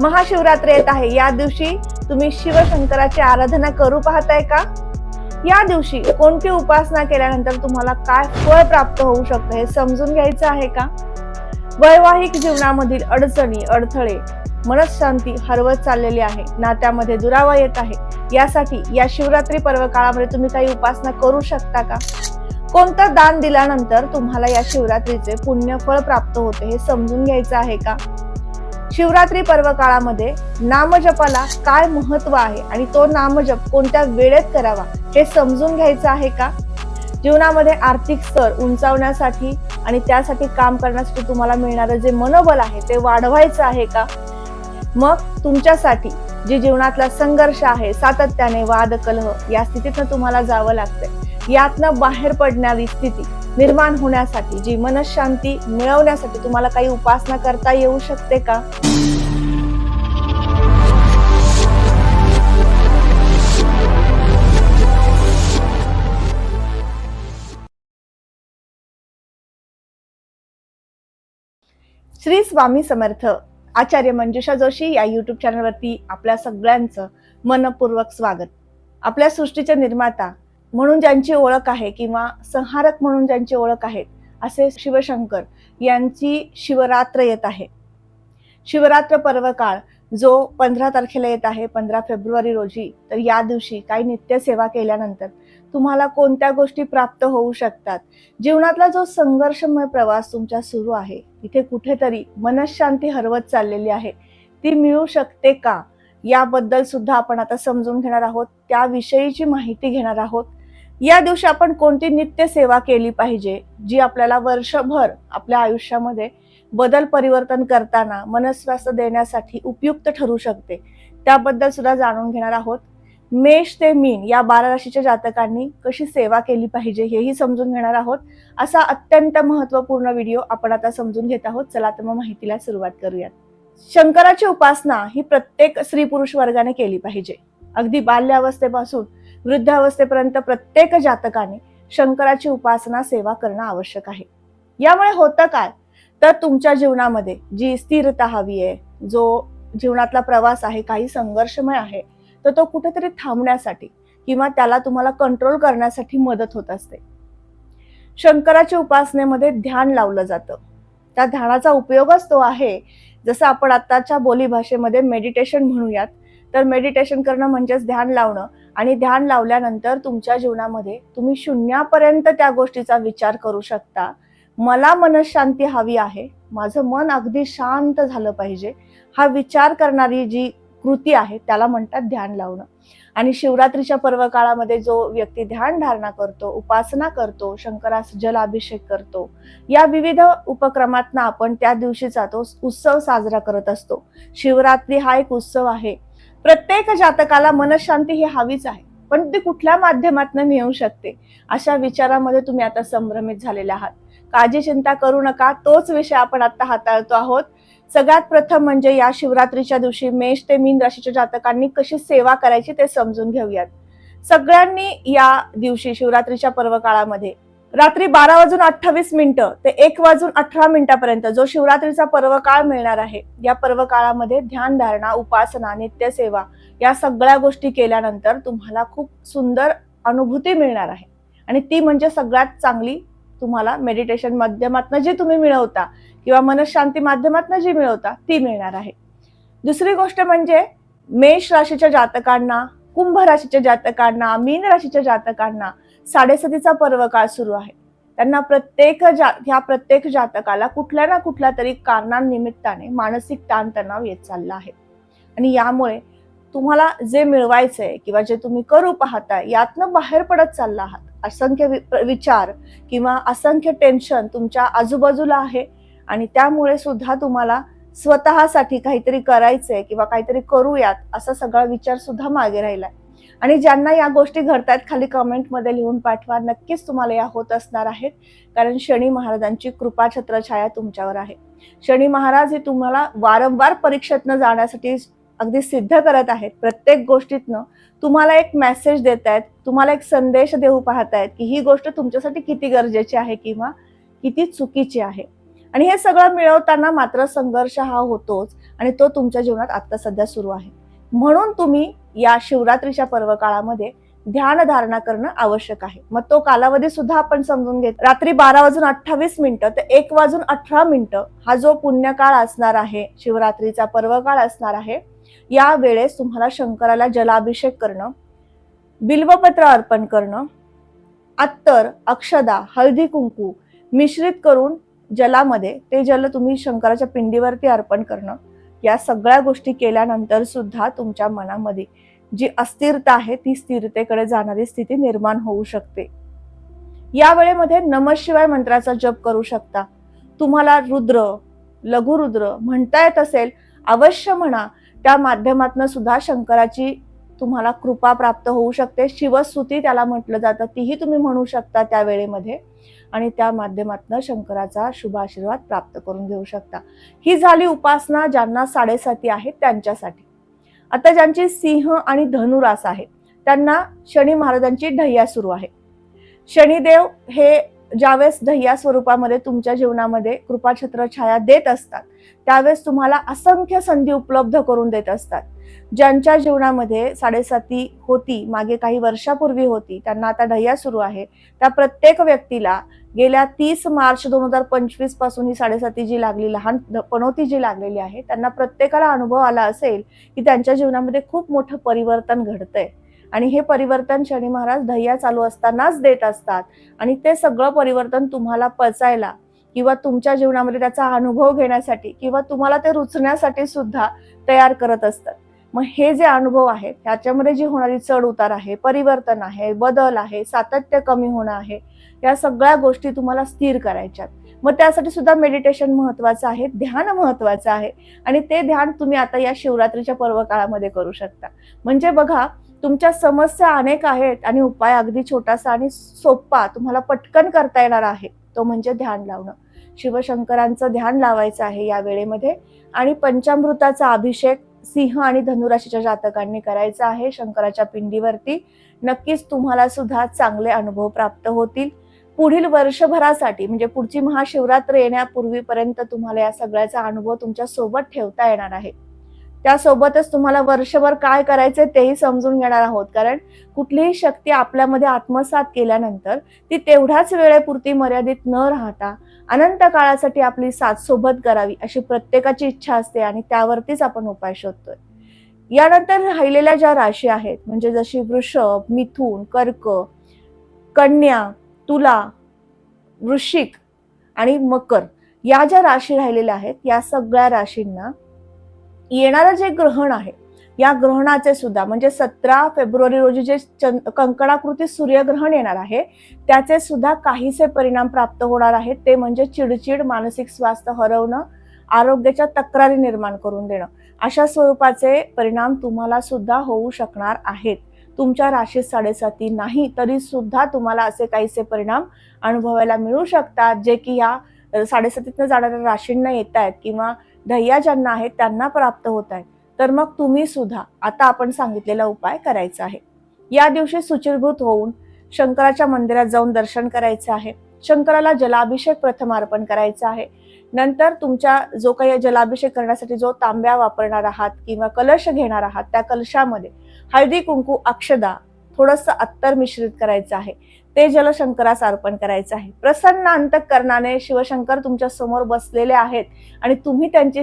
महाशिवरात्री येत आहे. या दिवशी तुम्ही शिवशंकराची आराधना करू पाहताय का? या दिवशी कोणती उपासना केल्यानंतर तुम्हाला काय फळ प्राप्त होऊ शकतं हे समजून घ्यायचं आहे का? वैवाहिक जीवनामधील अडचणी अडथळे मनशांती हरवत चाललेली आहे. नात्यामध्ये दुरावा येत आहे. यासाठी या शिवरात्री पर्व काळामध्ये तुम्ही काही उपासना करू शकता का? कोणतं दान दिल्यानंतर तुम्हाला या शिवरात्रीचे पुण्यफळ प्राप्त होते हे समजून घ्यायचं आहे का? शिवरात्री पर्व काळामध्ये नामजपाला काय महत्त्व आहे आणि तो नामजप कोणत्या वेळेत करावा हे समजून घ्यायचं आहे का? जीवनामध्ये आर्थिक स्तर उंचावण्यासाठी आणि त्यासाठी काम करण्यासाठी तुम्हाला मिळणारं जे मनोबल आहे ते वाढवायचं आहे का? मग तुमच्यासाठी जी जीवनातला संघर्ष आहे सातत्याने वाद कलह या स्थितीतनं तुम्हाला जावं लागतंय. यातनं बाहेर पडणारी स्थिती निर्माण होण्यासाठी जी मनशांती मिळवण्यासाठी तुम्हाला काही उपासना करता येऊ शकते का? श्री स्वामी समर्थ आचार्य मंजुषा जोशी या युट्यूब चॅनलवरती आपल्या सगळ्यांचं मनपूर्वक स्वागत. आपल्या सृष्टीचे निर्माता म्हणून ज्यांची ओळख आहे किंवा संहारक म्हणून ज्यांची ओळख आहे असे शिवशंकर यांची शिवरात्र येत आहे. शिवरात्र पर्व काळ जो पंधरा तारखेला येत आहे पंधरा फेब्रुवारी रोजी तर या दिवशी काही नित्यसेवा केल्यानंतर तुम्हाला कोणत्या गोष्टी प्राप्त होऊ शकतात? जीवनातला जो संघर्षमय प्रवास तुमच्या सुरू आहे तिथे कुठेतरी मनशांती हरवत चाललेली आहे ती मिळू शकते का? याबद्दल सुद्धा आपण आता समजून घेणार आहोत त्याविषयीची माहिती घेणार आहोत. या दिवशी आपण कोणती नित्य सेवा केली पाहिजे जी आपल्याला वर्षभर आपल्या आयुष्यामध्ये बदल परिवर्तन करताना मनस्वास्थ्य देण्यासाठी उपयुक्त ठरू शकते त्याबद्दल सुद्धा जाणून घेणार आहोत. मेष ते मीन या बारा राशीच्या जातकांनी कशी सेवा केली पाहिजे हेही समजून घेणार आहोत. असा अत्यंत महत्त्वपूर्ण व्हिडिओ आपण आता समजून घेत आहोत. चला तर मग माहितीला सुरुवात करूयात. शंकराची उपासना ही प्रत्येक स्त्री पुरुष वर्गाने केली पाहिजे. अगदी बाल्यावस्थेपासून वृद्धावस्थेपर्यंत प्रत्येक जातकाने शंकराची उपासना सेवा करणं आवश्यक आहे. यामुळे होतं काय? तर तुमच्या जीवनामध्ये जी स्थिरता हवी आहे जो जीवनातला प्रवास आहे काही संघर्षमय आहे तर तो कुठेतरी थांबण्यासाठी किंवा त्याला तुम्हाला कंट्रोल करण्यासाठी मदत होत असते. शंकराच्या उपासनेमध्ये ध्यान लावलं जातं. त्या ध्यानाचा उपयोगच तो आहे. जसं आपण आताच्या बोलीभाषेमध्ये मेडिटेशन म्हणूयात तर मेडिटेशन करणं म्हणजेच ध्यान लावणं. आणि ध्यान लावल्यानंतर तुमच्या जीवनामध्ये तुम्ही शून्यापर्यंत त्या गोष्टीचा विचार करू शकता. मला मनशांती हवी आहे. माझं मन अगदी शांत झालं पाहिजे. हा विचार करणारी जी कृती आहे त्याला म्हणतात ध्यान लावणं. आणि शिवरात्रीच्या पर्व काळामध्ये जो व्यक्ती ध्यान धारणा करतो उपासना करतो शंकरास जलाभिषेक करतो या विविध उपक्रमातनं आपण त्या दिवशीचा तो उत्सव साजरा करत असतो. शिवरात्री हा एक उत्सव आहे. प्रत्येक जातकाला मनशांती ही हवीच आहे. पण ती कुठल्या माध्यमातून मिळू शकते? अशा विचारामध्ये तुम्ही आता संभ्रमित झालेले आहात. काळजी चिंता करू नका. तोच विषय आपण आता हाताळतो आहोत. सगळ्यात प्रथम म्हणजे या शिवरात्रीच्या दिवशी मेष ते मीन राशीच्या जातकांनी कशी सेवा करायची ते समजून घेऊयात. सगळ्यांनी या दिवशी शिवरात्रीच्या पर्व काळामध्ये रात्री बारा वाजून अठ्ठावीस मिनिटं ते एक वाजून अठरा मिनिटापर्यंत जो शिवरात्रीचा पर्व काळ मिळणार आहे या पर्व काळामध्ये उपासना नित्यसेवा या सगळ्या गोष्टी केल्यानंतर तुम्हाला खूप सुंदर अनुभूती मिळणार आहे. आणि ती म्हणजे सगळ्यात चांगली तुम्हाला मेडिटेशन माध्यमातून जी तुम्ही मिळवता किंवा मनशांती माध्यमातून जी मिळवता ती मिळणार आहे. दुसरी गोष्ट म्हणजे मेष राशीच्या जातकांना कुंभ राशीच्या जातकांना मीन राशीच्या जातकांना साडेसतीचा पर्व काळ सुरू आहे. त्यांना प्रत्येक जा ह्या प्रत्येक जातकाला कुठल्या ना कुठल्या तरी कारणांनिमित्ताने मानसिक ताणतणाव येत चालला आहे. आणि यामुळे तुम्हाला जे मिळवायचंय किंवा जे तुम्ही करू पाहताय यातनं बाहेर पडत चालला आहात. असंख्य वि- विचार किंवा असंख्य टेन्शन तुमच्या आजूबाजूला आहे. आणि त्यामुळे सुद्धा तुम्हाला स्वतःसाठी काहीतरी करायचंय किंवा काहीतरी करूयात असा सगळा विचार सुद्धा मागे राहिलाय. आणि ज्यांना या गोष्टी घडतायत खाली कमेंटमध्ये लिहून पाठवा. नक्कीच तुम्हाला या होत असणार आहेत. कारण शनी महाराजांची कृपा छत्रछाया तुमच्यावर आहे. शनी महाराज हे तुम्हाला वारंवार परीक्षेतनं जाण्यासाठी अगदी सिद्ध करत आहेत. प्रत्येक गोष्टीतनं तुम्हाला एक मेसेज देत आहेत. तुम्हाला एक संदेश देऊ पाहतायत की ही गोष्ट तुमच्यासाठी किती गरजेची आहे किंवा किती चुकीची आहे. आणि हे सगळं मिळवताना मात्र संघर्ष हा होतोच आणि तो तुमच्या जीवनात आता सध्या सुरू आहे. म्हणून तुम्ही या शिवरात्रीच्या पर्व काळामध्ये ध्यान धारणा करणं आवश्यक आहे. मग तो कालावधी सुद्धा आपण समजून घेत रात्री बारा वाजून अठ्ठावीस मिनिटं ते एक वाजून अठरा मिनिटं हा जो पुण्यकाळ असणार आहे शिवरात्रीचा पर्व काळ असणार आहे या वेळेस तुम्हाला शंकराला जलाभिषेक करणं बिल्वपत्र अर्पण करणं अत्तर अक्षदा हळदी कुंकू मिश्रित करून जलामध्ये ते जल तुम्ही शंकराच्या पिंडीवरती अर्पण करणं या सगळ्या गोष्टी केल्यानंतर सुद्धा तुमच्या मनामध्ये जी अस्थिरता आहे ती स्थिरतेकडे जाणारी स्थिती निर्माण होऊ शकते. या वेळेमध्ये नमशिवाय मंत्राचा जप करू शकता. तुम्हाला रुद्र लघुरुद्र म्हणता येत असेल अवश्य म्हणा. त्या माध्यमातून सुद्धा शंकराची तुम्हाला कृपा प्राप्त होऊ शकते. शिवस्तुती त्याला म्हटलं जातं. तीही तुम्ही म्हणू शकता त्या वेळेमध्ये. आणि त्या माध्यमातून शंकराचा शुभाशीर्वाद प्राप्त करून घेऊ शकता. ही झाली उपासना ज्यांना साडेसाती आहेत त्यांच्यासाठी. आता ज्यांची सिंह आणि धनुरास आहे त्यांना शनी महाराजांची ढय्या सुरू आहे. शनिदेव हे ज्यावेळेस दह्या स्वरूपामध्ये तुमच्या जीवनामध्ये कृपाछत्र छाया देत असतात त्यावेळेस तुम्हाला असंख्य संधी उपलब्ध करून देत असतात. ज्यांच्या जीवनामध्ये साडेसाती होती मागे काही वर्षापूर्वी होती त्यांना आता ढय्या सुरू आहे. त्या प्रत्येक व्यक्तीला गेल्या तीस मार्च दोन हजार पंचवीसपासून ही साडेसाती जी लागली लहान पणवती जी लागलेली आहे त्यांना प्रत्येकाला अनुभव आला असेल की त्यांच्या जीवनामध्ये खूप मोठं परिवर्तन घडतंय. आणि हे परिवर्तन शनी महाराज ढय्या चालू असतानाच देत असतात. आणि ते सगळं परिवर्तन तुम्हाला पचायला किंवा तुमच्या जीवनामध्ये त्याचा अनुभव घेण्यासाठी किंवा तुम्हाला ते रुचण्यासाठी सुद्धा तयार करत असतात. मग हे जे अनुभव आहेत त्याच्यामध्ये जी होणारी चढ उतार आहे परिवर्तन आहे बदल आहे सातत्य कमी होणं आहे या सगळ्या गोष्टी तुम्हाला स्थिर करायच्यात मग त्यासाठी सुद्धा मेडिटेशन महत्वाचं आहे ध्यान महत्वाचं आहे. आणि ते ध्यान तुम्ही आता या शिवरात्रीच्या पर्व काळामध्ये करू शकता. म्हणजे बघा तुमच्या समस्या अनेक आहेत आणि उपाय अगदी छोटासा आणि सोपा तुम्हाला पटकन करता येणार आहे. तो म्हणजे ध्यान लावणं. शिवशंकरांचं ध्यान लावायचं आहे या वेळेमध्ये आणि पंचामृताचा अभिषेक सिंह आणि धनुराशीच्या जातकांनी करायचा आहे. शंकराच्या पिंडीवरती नक्कीच तुम्हाला सुद्धा चांगले अनुभव प्राप्त होतील. पुढील वर्षभरासाठी म्हणजे पुढची महाशिवरात्र येण्यापूर्वीपर्यंत तुम्हाला या सगळ्याचा अनुभव तुमच्यासोबत ठेवता येणार आहे. त्यासोबतच तुम्हाला वर्षभर काय करायचंय तेही समजून घेणार आहोत. कारण कुठलीही शक्ती आपल्यामध्ये आत्मसात केल्यानंतर ती तेवढ्याच वेळेपुरती मर्यादित न राहता अनंत काळासाठी आपली साथ सोबत करावी अशी प्रत्येकाची इच्छा असते आणि त्यावरतीच आपण उपाय शोधतोय. यानंतर राहिलेल्या ज्या राशी आहेत म्हणजे जशी वृषभ मिथून कर्क कन्या तुला वृश्चिक आणि मकर या ज्या राशी राहिलेल्या आहेत या सगळ्या राशींना येणारं जे ग्रहण आहे या ग्रहणाचे सुद्धा म्हणजे सतरा फेब्रुवारी रोजी जे चंद कंकणाकृती सूर्यग्रहण येणार आहे त्याचे सुद्धा काहीसे परिणाम प्राप्त होणार आहेत ते म्हणजे चिडचिड मानसिक स्वास्थ्य हरवणं आरोग्याच्या तक्रारी निर्माण करून देणं. अशा स्वरूपाचे परिणाम तुम्हाला सुद्धा होऊ शकणार आहेत. तुमच्या राशीत साडेसाती नाही तरी सुद्धा तुम्हाला असे काहीसे परिणाम अनुभवायला मिळू शकतात जे की या साडेसातीतनं जाणाऱ्या राशींना येत आहेत किंवा ढय्या ज्यांना आहेत त्यांना प्राप्त होत आहेत तर मग तुम्ही सुद्धा आता आपण सांगितलेला उपाय करायचा आहे. या दिवशी सुचिरभूत होऊन शंकराच्या मंदिरात जाऊन दर्शन करायचं आहे. शंकराला जलाभिषेक प्रथम अर्पण करायचा आहे. नंतर तुमच्या जो काही जलाभिषेक करण्यासाठी जो तांब्या वापरणार आहात किंवा कलश घेणार आहात त्या कलशामध्ये हळदी कुंकू अक्षदा थोडंसं अत्तर मिश्रित करायचं आहे. ते जलशंकरास अर्पण करायचं आहे. प्रसन्न अंतकरणाने शिवशंकर तुमच्यासमोर बसलेले आहेत आणि तुम्ही त्यांची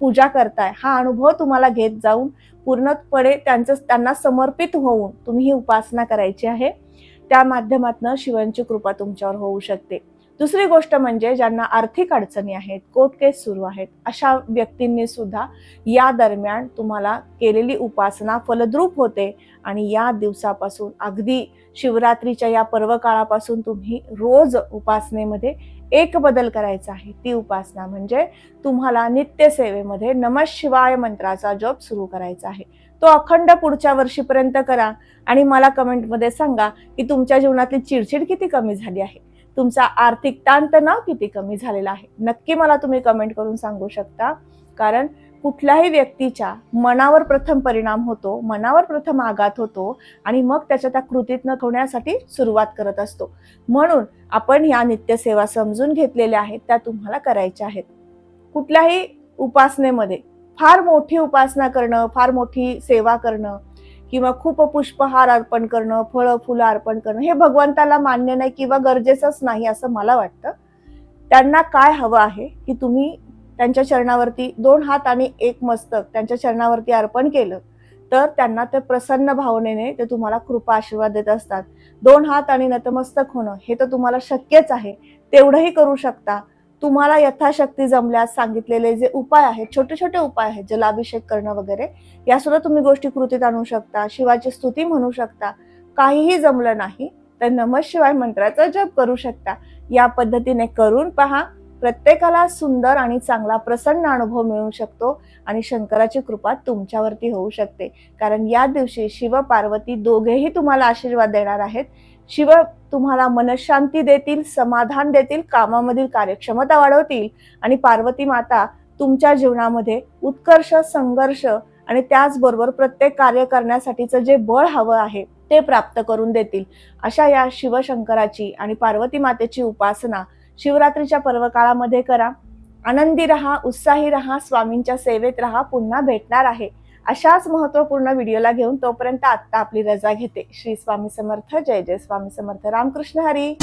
पूजा करताय. हा अनुभव तुम्हाला घेत जाऊन पूर्णपणे त्यांचं त्यांना समर्पित होऊन तुम्ही ही उपासना करायची आहे. त्या माध्यमातून शिवांची कृपा तुमच्यावर होऊ शकते. दुसरी गोष्ट म्हणजे ज्यांना आर्थिक अडचणी आहेत कोर्ट केस सुरू आहेत अशा व्यक्तींनी सुद्धा या दरम्यान तुम्हाला केलेली उपासना फलद्रूप होते आणि या दिवसापासून अगदी शिवरात्रीच्या या पर्व काळापासून तुम्ही रोज उपासनेमध्ये एक बदल करायचा आहे. ती उपासना म्हणजे तुम्हाला नित्यसेवेमध्ये नम शिवाय मंत्राचा जप सुरू करायचा आहे. तो अखंड पुढच्या वर्षीपर्यंत करा आणि मला कमेंटमध्ये सांगा की तुमच्या जीवनातली चिडचिड किती कमी झाली आहे. तुमचा आर्थिक ताणतणाव किती कमी झालेला आहे? नक्की मला तुम्ही कमेंट करून सांगू शकता. कारण कुठल्याही व्यक्तीच्या मनावर प्रथम परिणाम होतो मनावर प्रथम आघात होतो आणि मग त्याच्या त्या कृतीतनं होण्यासाठी सुरुवात करत असतो. म्हणून आपण या नित्यसेवा समजून घेतलेल्या आहेत त्या तुम्हाला करायच्या आहेत. कुठल्याही उपासनेमध्ये फार मोठी उपासना करणं फार मोठी सेवा करणं किंवा खूप पुष्पहार अर्पण करणं फळं फुलं अर्पण करणं हे भगवंताला मान्य नाही किंवा गरजेचंच नाही असं मला वाटतं. त्यांना काय हवं आहे की तुम्ही त्यांच्या चरणावरती दोन हात आणि एक मस्तक त्यांच्या चरणावरती अर्पण केलं तर त्यांना ते प्रसन्न भावनेने ते तुम्हाला कृपा आशीर्वाद देत असतात. दोन हात आणि नतमस्तक होणं हे तर तुम्हाला शक्यच आहे. तेवढंही करू शकता. तुम्हाला यथाशक्ती जमल्यास सांगितलेले जे उपाय आहेत छोटे छोटे उपाय आहेत जलाभिषेक करणं वगैरे या सुद्धा तुम्ही गोष्टी कृतीत आणू शकता शिवाची स्तुती म्हणू शकता काहीही जमलं नाही तर नम शिवाय मंत्राचा जप करू शकता. या पद्धतीने करून पहा प्रत्येकाला सुंदर आणि चांगला प्रसन्न अनुभव मिळू शकतो आणि शंकराची कृपा तुमच्यावरती होऊ शकते. कारण या दिवशी शिव पार्वती दोघेही तुम्हाला आशीर्वाद देणार आहेत. शिव तुम्हाला मनशांती देतील समाधान देतील कामामधील कार्यक्षमता वाढवतील आणि पार्वती माता तुमच्या जीवनामध्ये उत्कर्ष संघर्ष आणि त्याचबरोबर प्रत्येक कार्य करण्यासाठीचं जे बळ हवं आहे ते प्राप्त करून देतील. अशा या शिवशंकराची आणि पार्वती मातेची उपासना शिवरात्रीच्या पर्वकाळामध्ये करा. आनंदी रहा उत्साही रहा स्वामींच्या सेवेत रहा पुन्हा भेटणार आहे. अशाच महत्त्वपूर्ण व्हिडिओला घेऊन तोपर्यंत आत्ता आपली रजा घेते. श्री स्वामी समर्थ जय जय स्वामी समर्थ. रामकृष्ण हरी.